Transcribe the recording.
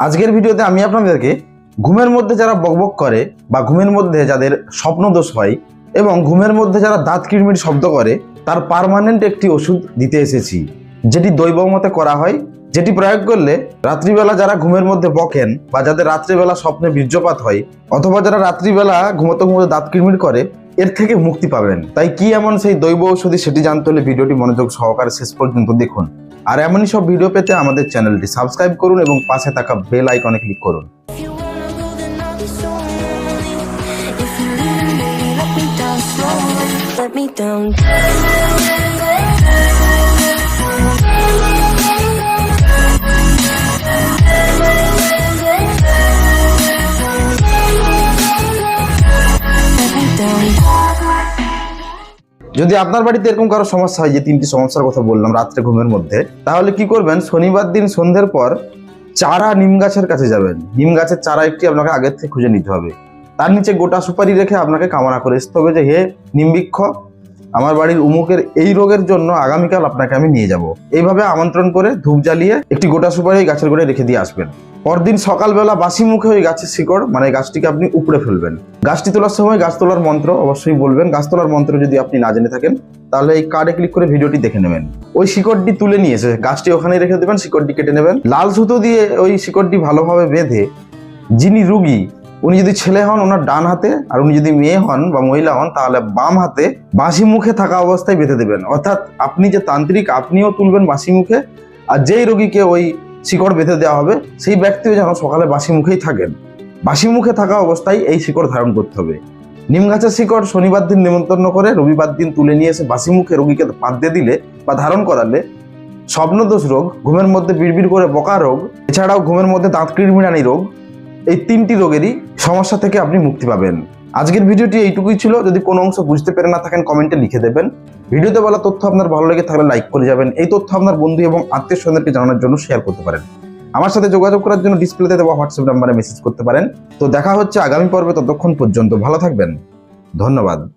আজকের ভিডিওতে আমি আপনাদেরকে ঘুমের মধ্যে যারা বকবক করে বা ঘুমের মধ্যে যাদের স্বপ্নদোষ হয় এবং ঘুমের মধ্যে যারা দাঁত কিড়মির শব্দ করে, তার পার্মানেন্ট একটি ওষুধ দিতে এসেছি, যেটি দৈব মতে করা হয়, যেটি প্রয়োগ করলে রাত্রিবেলা যারা ঘুমের মধ্যে বকেন বা যাদের রাত্রিবেলা স্বপ্নে বীর্যপাত হয় অথবা যারা রাত্রিবেলা ঘুমোতে ঘুমোতে দাঁত কিড়মির করে, এর থেকে মুক্তি পাবেন। তাই কি এমন সেই দৈব ঔষধি সেটি জানতে হলে ভিডিওটি মনোযোগ সহকারে শেষ পর্যন্ত দেখুন। আর এমনই সব ভিডিও পেতে আমাদের চ্যানেলটি সাবস্ক্রাইব করুন এবং পাশে থাকা বেল আইকনে ক্লিক করুন। Let me wanna যদি আপনার বাড়িতে এরকম কারও সমস্যা হয়, যে তিনটি সমস্যার কথা বললাম রাত্রে ঘুমের মধ্যে, তাহলে কি করবেন? শনিবার দিন সন্ধ্যের পর চারা নিম গাছের কাছে যাবেন। নিম গাছের চারা একটি আপনাকে আগের থেকে খুঁজে নিতে হবে। তার নিচে গোটা সুপারি রেখে আপনাকে কামনা করে আসতে হবে যে, হে নিমবৃক্ষ আমার বাড়ির উমুকের এই রোগের জন্য আগামীকাল আপনাকে আমি নিয়ে যাব। এইভাবে আমন্ত্রণ করে ধূপ জ্বালিয়ে একটি গোটা সুপারি ওই গাছের গোড়ায় রেখে দিয়ে আসবেন। পরদিন সকালবেলা বাসি মুখে ওই গাছের শিকড় মানে গাছটিকে আপনি উপড়ে ফেলবেন। গাছটি তোলার সময় গাছ তোলার মন্ত্র অবশ্যই বলবেন। গাছ তোলার মন্ত্র যদি আপনি না জেনে থাকেন, তাহলে এই কার্ডে ক্লিক করে ভিডিওটি দেখে নেবেন। ওই শিকড়টি তুলে নিয়ে এসে গাছটি ওখানে রেখে দেবেন, শিকড়টি কেটে নেবেন। লাল সুতো দিয়ে ওই শিকড়টি ভালোভাবে বেঁধে যিনি রুগী উনি যদি ছেলে হন, ওনার ডান হাতে, আর উনি যদি মেয়ে হন বা মহিলা হন, তাহলে বাম হাতে বাঁশি মুখে থাকা অবস্থায় বেঁধে দেবেন। অর্থাৎ আপনি যে তান্ত্রিক, আপনিও তুলবেন বাঁশি মুখে, আর যেই রোগীকে ওই শিকড় বেঁধে দেওয়া হবে, সেই ব্যক্তিও যেন সকালে বাঁশি মুখেই থাকেন। বাঁশি মুখে থাকা অবস্থায় এই শিকড় ধারণ করতে হবে। নিম গাছের শিকড় শনিবার দিন নিমন্ত্রণ করে, রবিবার দিন তুলে নিয়ে এসে বাসি মুখে রোগীকে পাদ্যে দিলে বা ধারণ করালে স্বপ্নদোষ রোগ, ঘুমের মধ্যে বিড়বিড় করে বকা রোগ, এছাড়াও ঘুমের মধ্যে দাঁত কিড়মিড়ানি রোগ এই তিনটি রোগেরই সমস্যা থেকে আপনি মুক্তি পাবেন। আজকের ভিডিওটি এইটুকুই ছিল। যদি কোনো অংশ বুঝতে পেরে না থাকেন, কমেন্টে লিখে দেবেন। ভিডিওতে বলা তথ্য আপনার ভালো লেগে থাকলে লাইক করে যাবেন। এই তথ্য আপনার বন্ধু এবং আত্মীয় স্বজনকে জানানোর জন্য শেয়ার করতে পারেন। আমার সাথে যোগাযোগ করার জন্য ডিসপ্লেতে দেওয়া হোয়াটসঅ্যাপ নাম্বারে মেসেজ করতে পারেন। তো দেখা হচ্ছে আগামী পর্বে ততক্ষণ পর্যন্ত। ভালো থাকবেন। ধন্যবাদ।